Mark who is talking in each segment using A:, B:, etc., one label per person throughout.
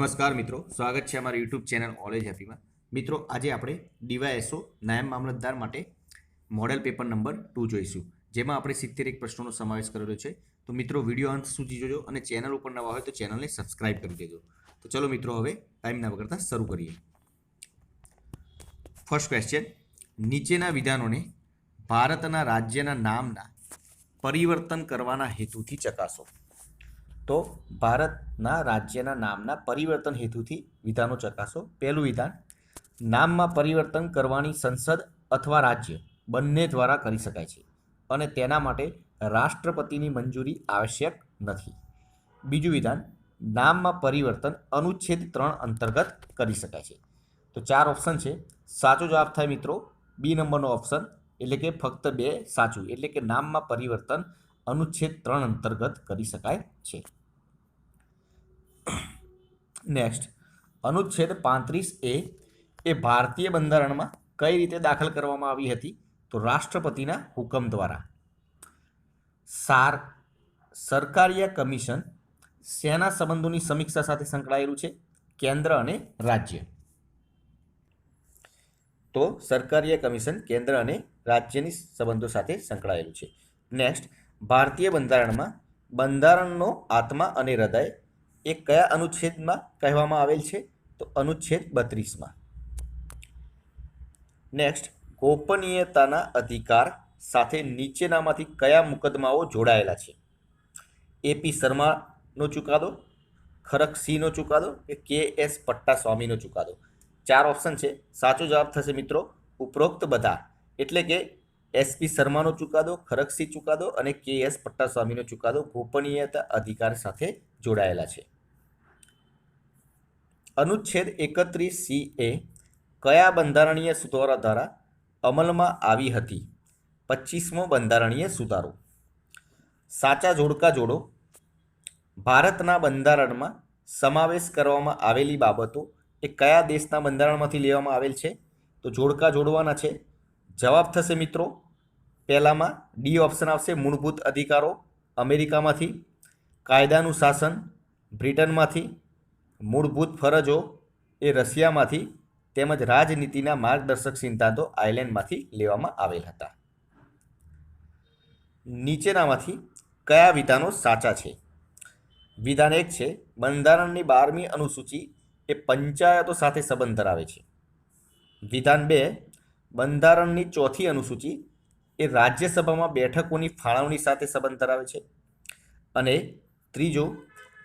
A: નમસ્કાર મિત્રો, સ્વાગત છે અમારી યુટ્યુબ ચેનલ ઓલેજ હેપીમાં મિત્રો, આજે આપણે ડીવાયએસઓ નાયબ મામલતદાર માટે મોડેલ પેપર નંબર ટુ જોઈશું, જેમાં આપણે સિત્તેર એક પ્રશ્નોનો સમાવેશ કરેલો છે. તો મિત્રો, વીડિયો અંત સુધી જોજો અને ચેનલ ઉપર નવા હોય તો ચેનલને સબસ્ક્રાઇબ કરી દેજો. તો ચલો મિત્રો, હવે ટાઈમ ના વગરતા શરૂ કરીએ. ફર્સ્ટ ક્વેશ્ચન નીચેના વિધાનોને ભારતના રાજ્યના નામના પરિવર્તન કરવાના હેતુથી ચકાસો. તો ભારતના રાજ્યના નામના પરિવર્તન હેતુથી વિધાનો ચકાસો. પહેલું વિધાન, નામમાં પરિવર્તન કરવાની સંસદ અથવા રાજ્ય બંને દ્વારા કરી શકાય છે અને તેના માટે રાષ્ટ્રપતિની મંજૂરી આવશ્યક નથી. બીજું વિધાન, નામમાં પરિવર્તન અનુચ્છેદ ત્રણ અંતર્ગત કરી શકાય છે. તો ચાર ઓપ્શન છે. સાચો જવાબ થાય મિત્રો. બી નંબરનો ઓપ્શન, એટલે કે ફક્ત બે સાચું, એટલે કે નામમાં પરિવર્તન અનુચ્છેદ ત્રણ અંતર્ગત કરી શકાય છે. નેક્સ્ટ અનુચ્છેદ પાંત્રીસ એ એ ભારતીય બંધારણમાં કઈ રીતે દાખલ કરવામાં આવી હતી? તો રાષ્ટ્રપતિના હુકમ દ્વારા. સાર, સરકારીય કમિશન સેના સંબંધોની સમીક્ષા સાથે સંકળાયેલું છે, કેન્દ્ર અને રાજ્ય. તો સરકારીય કમિશન, કેન્દ્ર અને રાજ્યની સંબંધો સાથે સંકળાયેલું છે. નેક્સ્ટ ભારતીય બંધારણમાં બંધારણનો આત્મા અને હૃદય એ કયા અનુચ્છેદમાં કહેવામાં આવેલ છે? તો અનુચ્છેદ બત્રીસમાં. નેક્સ્ટ ગોપનીયતાના અધિકાર સાથે નીચેનામાંથી કયા મુકદ્દમાઓ જોડાયેલા છે? એપી શર્માનો ચુકાદો ખરક સિંહનો ચુકાદો કે કે એસ પટ્ટા સ્વામીનો ચુકાદો? ચાર ઓપ્શન છે. સાચો જવાબ થશે મિત્રો, ઉપરોક્ત બધા. એટલે કે એસપી શર્માનો ચુકાદો ખરકસિંહ ચુકાદો અને કે એસ પટ્ટાસ્વામીનો ચુકાદો ગોપનીયતા અધિકાર સાથે જોડાયેલા છે. અનુચ્છેદ એકત્રીસ સી એ કયા બંધારણીય સુધારા દ્વારા અમલમાં આવી હતી? પચીસમો બંધારણીય સુધારો. સાચા જોડકા જોડો. ભારતના બંધારણમાં સમાવેશ કરવામાં આવેલી બાબતો એ કયા દેશના બંધારણમાંથી લેવામાં આવેલ છે? તો જોડકા જોડવાના છે. જવાબ થશે મિત્રો પહેલામાં ડી ઓપ્શન આવશે મૂળભૂત અધિકારો અમેરિકામાંથી, કાયદાનું શાસન બ્રિટનમાંથી, મૂળભૂત ફરજો એ રશિયામાંથી તેમજ રાજનીતિના માર્ગદર્શક સિદ્ધાંતો આયર્લેન્ડમાંથી લેવામાં આવેલ હતા. નીચેનામાંથી કયા વિધાનો સાચા છે? વિધાન એક છે, બંધારણની બારમી અનુસૂચિ એ પંચાયતો સાથે સંબંધ ધરાવે છે. વિધાન બે, બંધારણની ચોથી અનુસૂચિ એ રાજ્યસભામાં બેઠકોની ફાળવણી સાથે સંબંધ ધરાવે છે. અને ત્રીજો,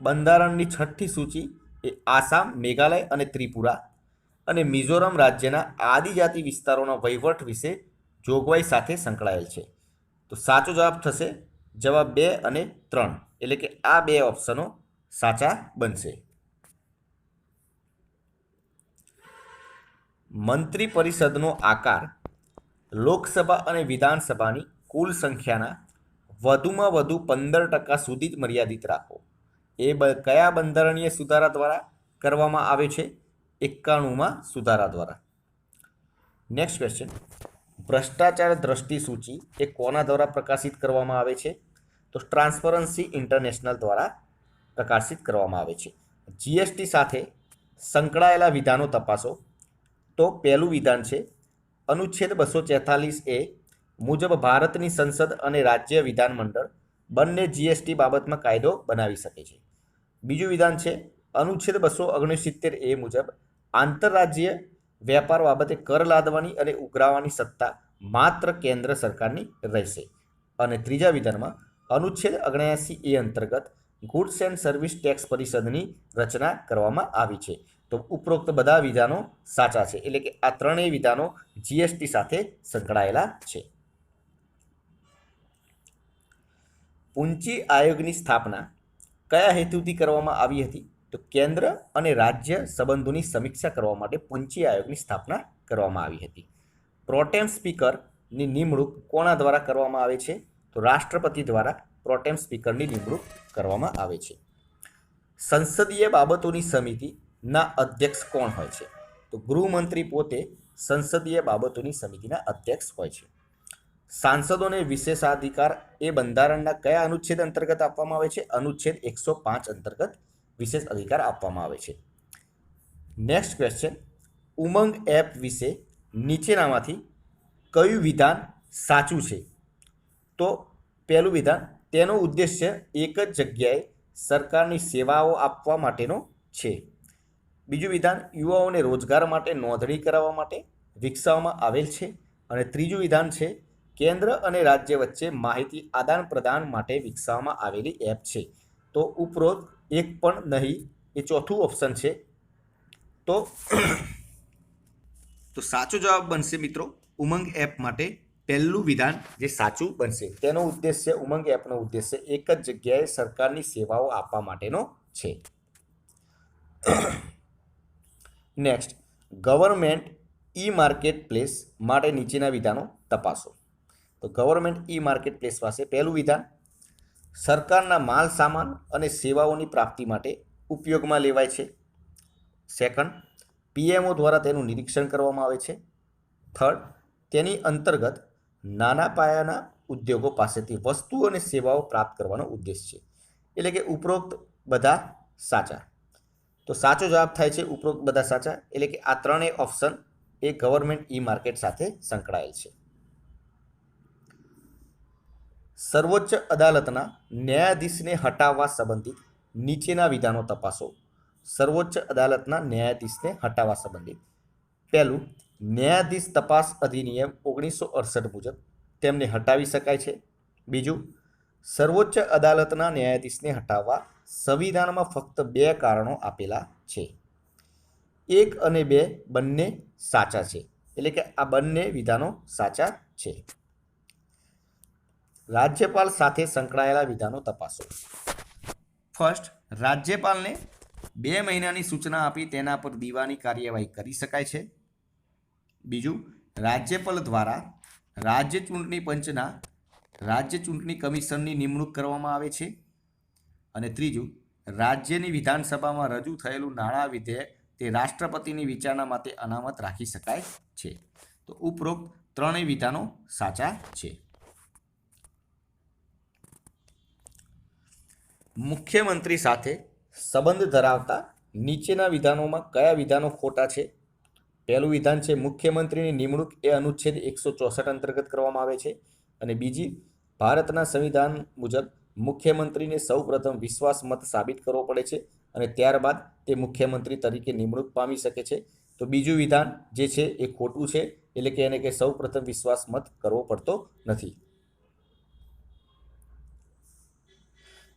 A: બંધારણની છઠ્ઠી સૂચિ એ આસામ, મેઘાલય અને ત્રિપુરા અને મિઝોરમ રાજ્યના આદિજાતિ વિસ્તારોના વહીવટ વિશે જોગવાઈ સાથે સંકળાયેલ છે. તો સાચો જવાબ થશે જવાબ બે અને ત્રણ. એટલે કે આ બે ઓપ્શનો સાચા બનશે. મંત્રી પરિષદનો આકાર લોકસભા અને વિધાનસભાની કુલ સંખ્યાના વધુમાં વધુ પંદર ટકા સુધી જ મર્યાદિત રાખો. એ બ, કયા બંધારણીય સુધારા દ્વારા કરવામાં આવે છે? એકાણુંમાં સુધારા દ્વારા. નેક્સ્ટ ક્વેશ્ચન ભ્રષ્ટાચાર દ્રષ્ટિ સૂચિ એ કોના દ્વારા પ્રકાશિત કરવામાં આવે છે? તો ટ્રાન્સપરન્સી ઇન્ટરનેશનલ દ્વારા પ્રકાશિત કરવામાં આવે છે. જીએસટી સાથે સંકળાયેલા વિધાનો તપાસો. તો પહેલું વિધાન છે અનુચ્છેદ બસો તેતાલીસ એ મુજબ ભારતની સંસદ અને રાજ્ય વિધાનમંડળ બંને જીએસટી બાબતમાં કાયદો બનાવી શકે છે. બીજું વિધાન છે, અનુચ્છેદ બસો ઓગણસિત્તેર એ મુજબ આંતરરાજ્ય વેપાર બાબતે કર લાદવાની અને ઉઘરાવવાની સત્તા માત્ર કેન્દ્ર સરકારની રહેશે. અને ત્રીજા વિધાનમાં અનુચ્છેદ ઓગણ્યાસી એ અંતર્ગત ગુડ્સ એન્ડ સર્વિસ ટેક્સ પરિષદની રચના કરવામાં આવી છે. તો ઉપરોક્ત બધા વિધાનો સાચા છે. એટલે કે આ ત્રણેય વિધાનો જીએસટી સાથે સંકળાયેલા છે. પૂંચી આયોગની સ્થાપના કયા હેતુથી કરવામાં આવી હતી? તો કેન્દ્ર અને રાજ્ય સંબંધોની સમીક્ષા કરવા માટે પૂંચી આયોગની સ્થાપના કરવામાં આવી હતી. પ્રોટેમ સ્પીકરની નિમણૂક કોના દ્વારા કરવામાં આવે છે? તો રાષ્ટ્રપતિ દ્વારા પ્રોટેમ સ્પીકરની નિમણૂક કરવામાં આવે છે. સંસદીય બાબતોની સમિતિના અધ્યક્ષ કોણ હોય છે? તો ગૃહમંત્રી પોતે સંસદીય બાબતોની સમિતિના અધ્યક્ષ હોય છે. સાંસદોને વિશેષાધિકાર એ બંધારણના કયા અનુચ્છેદ અંતર્ગત આપવામાં આવે છે? અનુચ્છેદ એકસો પાંચ અંતર્ગત વિશેષ અધિકાર આપવામાં આવે છે. Next question. ઉમંગ એપ વિશે નીચેનામાંથી કયું વિધાન સાચું છે? તો પહેલું વિધાન તેનો ઉદ્દેશ્ય એક જ જગ્યાએ સરકારની સેવાઓ આપવા માટેનો છે. બીજું વિધાન, યુવાઓને રોજગાર માટે નોંધણી કરાવવા માટે વિકસાવવામાં આવેલ છે. અને ત્રીજું વિધાન છે, કેન્દ્ર અને રાજ્ય વચ્ચે માહિતી આદાન પ્રદાન માટે વિકસાવવામાં આવેલી એપ છે. તો ઉપરોક્ત એક પણ નહીં, એ ચોથું ઓપ્શન છે. તો તો સાચો જવાબ બનશે મિત્રો ઉમંગ એપ માટે પહેલું વિધાન જે સાચું બનશે. તેનો ઉદ્દેશ્ય ઉમંગ એપનો ઉદ્દેશ્ય એક જ જગ્યાએ સરકારની સેવાઓ આપવા માટેનો છે. Next government e market place માટે નીચેના વિધાનો તપાસો. તો ગવર્મેન્ટ ઈ માર્કેટ પ્લેસ પાસે પહેલું વિધાન, સરકારના માલ સામાન અને સેવાઓની પ્રાપ્તિ માટે ઉપયોગમાં લેવાય છે. સેકન્ડ પીએમઓ દ્વારા તેનું નિરીક્ષણ કરવામાં આવે છે. થર્ડ તેની અંતર્ગત નાના પાયાના ઉદ્યોગો પાસેથી વસ્તુઓ અને સેવાઓ પ્રાપ્ત કરવાનો ઉદ્દેશ છે. એટલે કે ઉપરોક્ત બધા સાચા. તો સાચો જવાબ થાય છે ઉપરોક્ત બધા સાચા, એટલે કે આ ત્રણેય ઓપ્શન એ ગવર્મેન્ટ ઈ માર્કેટ સાથે સંકળાયેલ છે. સર્વોચ્ચ અદાલતના ન્યાયાધીશને હટાવવા સંબંધિત નીચેના વિધાનો તપાસો. સર્વોચ્ચ અદાલતના ન્યાયાધીશને હટાવવા સંબંધિત. પહેલું ન્યાયાધીશ તપાસ અધિનિયમ ઓગણીસો અડસઠ મુજબ તેમને હટાવી શકાય છે. બીજું, સર્વોચ્ચ અદાલતના ન્યાયાધીશને હટાવવા સંવિધાનમાં ફક્ત બે કારણો આપેલા છે. એક અને બે બંને સાચા છે. એટલે કે આ બંને વિધાનો સાચા છે. રાજ્યપાલ સાથે સંકળાયેલા વિધાનો તપાસો. ફર્સ્ટ, રાજ્યપાલને બે મહિનાની સૂચના આપી તેના પર દીવાની કાર્યવાહી કરી શકાય છે. બીજું, રાજ્યપાલ દ્વારા રાજ્ય ચૂંટણી પંચના રાજ્ય ચૂંટણી કમિશનની નિમણૂક કરવામાં આવે છે. અને ત્રીજું, રાજ્યની વિધાનસભામાં રજૂ થયેલું નાણાં વિધેયક તે રાષ્ટ્રપતિની વિચારણા માટે અનામત રાખી શકાય છે. તો ઉપરોક્ત ત્રણેય વિધાનો સાચા છે. મુખ્યમંત્રી સાથે સંબંધ ધરાવતા નીચેના વિધાનોમાં કયા વિધાનો ખોટા છે? પહેલું વિધાન છે, મુખ્યમંત્રીની નિમણૂક એ અનુચ્છેદ એકસો ચોસઠ અંતર્ગત કરવામાં આવે છે. અને બીજી, ભારતના સંવિધાન મુજબ મુખ્યમંત્રીને સૌપ્રથમ વિશ્વાસ મત સાબિત કરવો પડે છે અને ત્યારબાદ તે મુખ્યમંત્રી તરીકે નિમણૂક પામી શકે છે. તો બીજું વિધાન જે છે એ ખોટું છે, એટલે કે એને કે સૌપ્રથમ વિશ્વાસ મત કરવો પડતો નથી.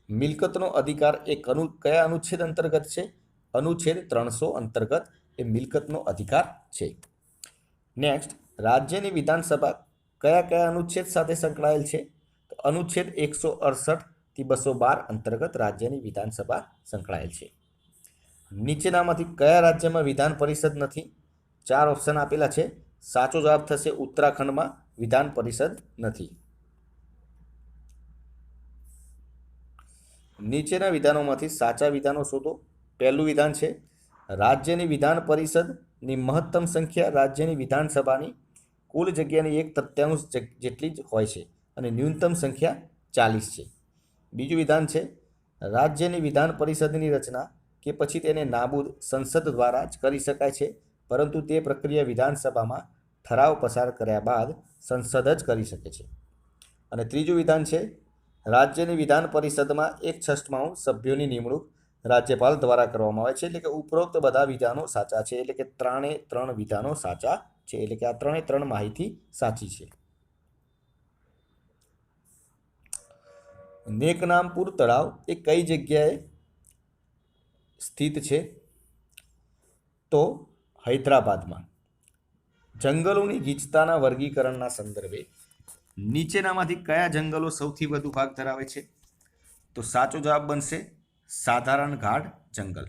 A: મિલકતનો અધિકાર એ કયા અનુચ્છેદ અંતર્ગત છે? અનુચ્છેદ ત્રણસો અંતર્ગત. એ મિલકતનો અધિકાર છે. નેક્સ્ટ રાજ્યની વિધાનસભા કયા કયા અનુચ્છેદ સાથે સંકળાયેલ છે? તો અનુચ્છેદ એકસો અડસઠથી બસો બાર અંતર્ગત રાજ્યની વિધાનસભા સંકળાયેલ છે. નીચેનામાંથી કયા રાજ્યમાં વિધાન પરિષદ નથી? ચાર ઓપ્શન આપેલા છે. સાચો જવાબ થશે ઉત્તરાખંડમાં વિધાન પરિષદ નથી. નીચેના વિધાનોમાંથી સાચા વિધાનો શોધો. પહેલું વિધાન છે રાજ્યની વિધાન પરિષદની મહત્તમ સંખ્યા રાજ્યની વિધાનસભાની કુલ જગ્યાની એક તૃત્યાંશ જેટલી જ હોય છે અને ન્યૂનતમ સંખ્યા ચાલીસ છે. બીજું વિધાન છે, રાજ્યની વિધાન પરિષદની રચના કે પછી તેને નાબૂદ સંસદ દ્વારા જ કરી શકાય છે, પરંતુ તે પ્રક્રિયા વિધાનસભામાં ઠરાવ પસાર કર્યા બાદ સંસદ જ કરી શકે છે. અને ત્રીજું વિધાન છે, રાજ્યની વિધાન પરિષદમાં એક છઠ્ઠાણું સભ્યોની નિમણૂક રાજ્યપાલ દ્વારા કરવામાં આવે છે. એટલે કે ઉપરોક્ત બધા વિધાનો સાચા છે. એટલે કે ત્રણે ત્રણ વિધાનો સાચા છે. એટલે કે આ ત્રણે ત્રણ માહિતી સાચી છે. નેકનામપુર તળાવ એ કઈ જગ્યાએ સ્થિત છે? તો હૈદરાબાદમાં. જંગલોની ગીચતાના વર્ગીકરણના સંદર્ભે નીચેનામાંથી કયા જંગલો સૌથી વધુ ભાગ ધરાવે છે? તો સાચો જવાબ બનશે સાધારણ ગાઢ જંગલ.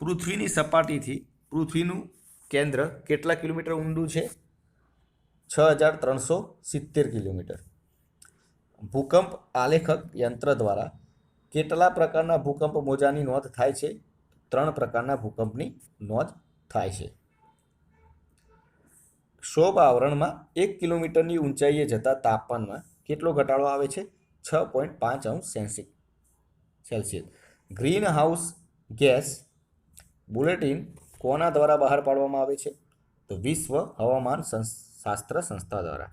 A: પૃથ્વીની સપાટીથી પૃથ્વીનું કેન્દ્ર કેટલા કિલોમીટર ઊંડું છે? છ હજાર ત્રણસો સિત્તેર કિલોમીટર. ભૂકંપ આલેખક યંત્ર દ્વારા કેટલા પ્રકારના ભૂકંપ મોજાની નોંધ થાય છે? ત્રણ પ્રકારના ભૂકંપની નોંધ થાય છે. શોભ આવરણમાં એક કિલોમીટરની ઊંચાઈએ જતા તાપમાનમાં કેટલો ઘટાડો આવે છે? છ પોઈન્ટ પાંચ અંશ સેન્સી. Celsius. Greenhouse gas bulletin કોના દ્વારા બહાર પાડવામાં આવે છે? તો વિશ્વ હવામાન શાસ્ત્ર સંસ્થા દ્વારા.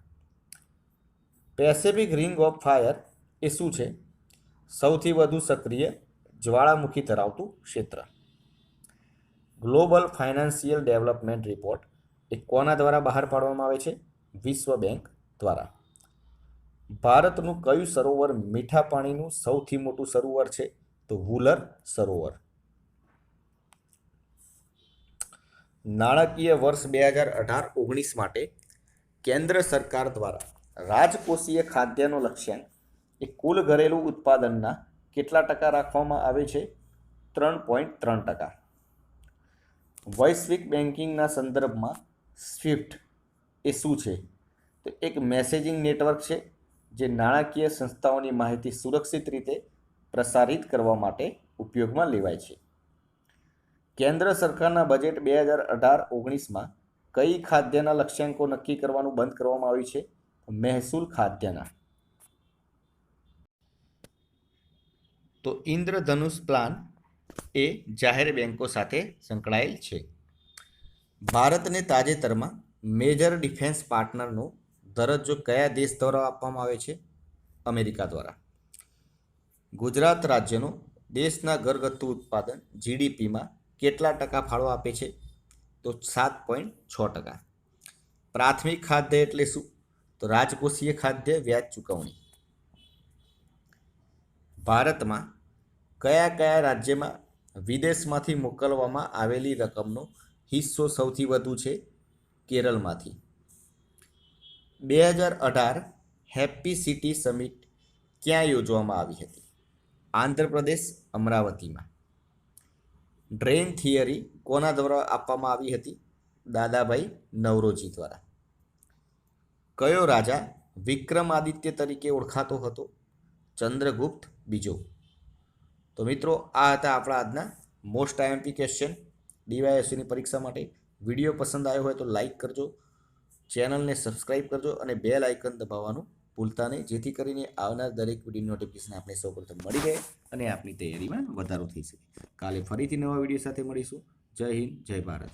A: પેસિફિક રિંગ ઓફ ફાયર એ શું છે? સૌથી વધુ સક્રિય જ્વાળામુખી ધરાવતું ક્ષેત્ર. ગ્લોબલ ફાઇનાન્શિયલ ડેવલપમેન્ટ રિપોર્ટ એ કોના દ્વારા બહાર પાડવામાં આવે છે? વિશ્વ બેંક દ્વારા. ભારતનું કયું સરોવર મીઠા પાણીનું સૌથી મોટું સરોવર છે? તો વુલર સરોવર. નાણાકીય વર્ષ બે હજાર અઢાર ઓગણીસ માટે કેન્દ્ર સરકાર દ્વારા રાજકોષીય ખાદ્યનો લક્ષ્યાંક એ કુલ ઘરેલું ઉત્પાદનના કેટલા ટકા રાખવામાં આવે છે? ત્રણ પોઈન્ટ ત્રણ ટકા. વૈશ્વિક બેન્કિંગના સંદર્ભમાં સ્વિફ્ટ એ શું છે? તો એક મેસેજિંગ નેટવર્ક છે જે નાણાકીય સંસ્થાઓની માહિતી સુરક્ષિત રીતે પ્રસારિત કરવા માટે ઉપયોગમાં લેવાય છે. કેન્દ્ર સરકારના બજેટ બે હજાર અઢાર ઓગણીસમાં કઈ ખાદ્યના લક્ષ્યાંકો નક્કી કરવાનું બંધ કરવામાં આવ્યું છે? મહેસૂલ ખાદ્યના. તો ઇન્દ્રધનુષ પ્લાન એ જાહેર બેન્કો સાથે સંકળાયેલ છે. ભારતને તાજેતરમાં મેજર ડિફેન્સ પાર્ટનરનો દરજ્જો કયા દેશ દ્વારા આપવામાં આવે છે? અમેરિકા દ્વારા. ગુજરાત રાજ્યનો દેશના ઘરગથ્થુ ઉત્પાદન જીડીપીમાં કેટલા ટકા ફાળો આપે છે? તો સાત પોઈન્ટ છ ટકા. પ્રાથમિક ખાદ્ય એટલે શું? તો રાજકોષીય ખાદ્ય વ્યાજ ચૂકવણી. ભારતમાં કયા કયા રાજ્યમાં વિદેશમાંથી મોકલવામાં આવેલી રકમનો હિસ્સો સૌથી વધુ છે? કેરળમાંથી. બે હજાર અઢાર હેપી સિટી સમિટ ક્યાં યોજવામાં આવી હતી? આંધ્રપ્રદેશ, અમરાવતીમાં. ડ્રેન થિયરી કોના દ્વારા આપવામાં આવી હતી? દાદાભાઈ નવરોજી દ્વારા. કયો રાજા વિક્રમાદિત્ય તરીકે ઓળખાતો હતો? ચંદ્રગુપ્ત બીજો. તો મિત્રો, આ હતા આપણા આજના મોસ્ટ આઈએમપી ક્વેશ્ચન ડીવાયએસસીની પરીક્ષા માટે વીડિયો પસંદ આવ્યો હોય તો લાઈક કરજો. ચેનલને સબસ્ક્રાઈબ કરજો અને બેલ આઇકન દબાવવાનું ભૂલતા નહીં. જેથી કરીને આવનાર દરેક વીડિયો નોટિફિકેશન આપણે સૌપ્રથમ મળી રહે અને આપની તૈયારીમાં વધારો થઈ શકે. કાલે ફરીથી નવા વીડિયો સાથે મળીશું. જય હિન્દ, જય ભારત.